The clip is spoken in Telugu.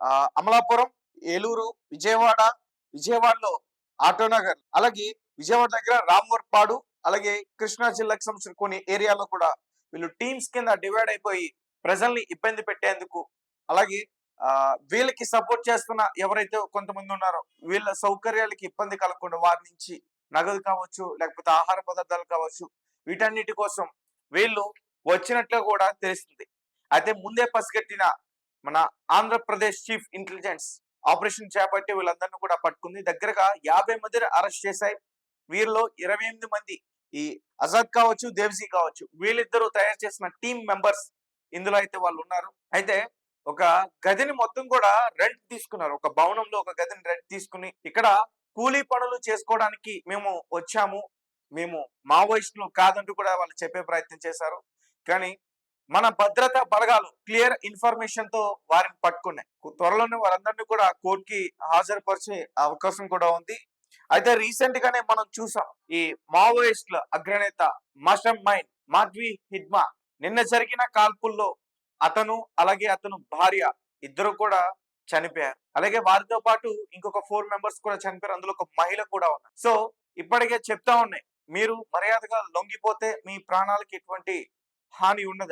ఆ, అమలాపురం ఏలూరు విజయవాడ విజయవాడలో ఆటోనగర్ అలాగే విజయవాడ దగ్గర రామ్వర్పాడు అలాగే కృష్ణా జిల్లాకు సంబంధించిన కొన్ని ఏరియాలో కూడా వీళ్ళు టీమ్స్ కింద డివైడ్ అయిపోయి ప్రజల్ని ఇబ్బంది పెట్టేందుకు అలాగే ఆ వీళ్ళకి సపోర్ట్ చేస్తున్న ఎవరైతే కొంతమంది ఉన్నారో వీళ్ళ సౌకర్యాలకి ఇబ్బంది కలగకుండా వారి నుంచి నగదు కావచ్చు లేకపోతే ఆహార పదార్థాలు కావచ్చు వీటన్నిటి కోసం వీళ్ళు వచ్చినట్లు కూడా తెలుస్తుంది. అయితే ముందే పసిగట్టిన మన ఆంధ్రప్రదేశ్ చీఫ్ ఇంటెలిజెన్స్ ఆపరేషన్ చేపట్టి వీళ్ళందరినీ కూడా పట్టుకుంది. దగ్గరగా యాభై మందిని అరెస్ట్ చేశాయి. వీరిలో ఇరవై ఎనిమిది మంది ఈ అజాద్ కావచ్చు దేవ్జీ కావచ్చు వీళ్ళిద్దరూ తయారు చేసిన టీమ్ మెంబర్స్ ఇందులో అయితే వాళ్ళు ఉన్నారు. అయితే ఒక గదిని మొత్తం కూడా రెంట్ తీసుకున్నారు. ఒక భవనంలో ఒక గదిని రెంట్ తీసుకుని ఇక్కడ కూలీ పనులు చేసుకోవడానికి మేము వచ్చాము. మేము మావోయిస్టులు కాదంటూ కూడా వాళ్ళు చెప్పే ప్రయత్నం చేశారు. కానీ మన భద్రతా బలగాలు క్లియర్ ఇన్ఫర్మేషన్తో వారిని పట్టుకున్నాయి. త్వరలోనే వారందరినీ కూడా కోర్టుకి హాజరుపరిచే అవకాశం కూడా ఉంది. అయితే రీసెంట్ గానే మనం చూసాం ఈ మావోయిస్టుల అగ్రనేత మషమ్ మైన్ మాధ్వి హిడ్మా నిన్న జరిగిన కాల్పుల్లో అతను అలాగే అతను భార్య ఇద్దరు కూడా చనిపోయారు. అలాగే వారితో పాటు ఇంకొక ఫోర్ మెంబర్స్ కూడా చనిపోయారు. అందులో ఒక మహిళ కూడా ఉన్నారు. సో ఇప్పటికే చెప్తా ఉన్నాయి మీరు మర్యాదగా లొంగిపోతే మీ ప్రాణాలకి ఎటువంటి హాని ఉండదు.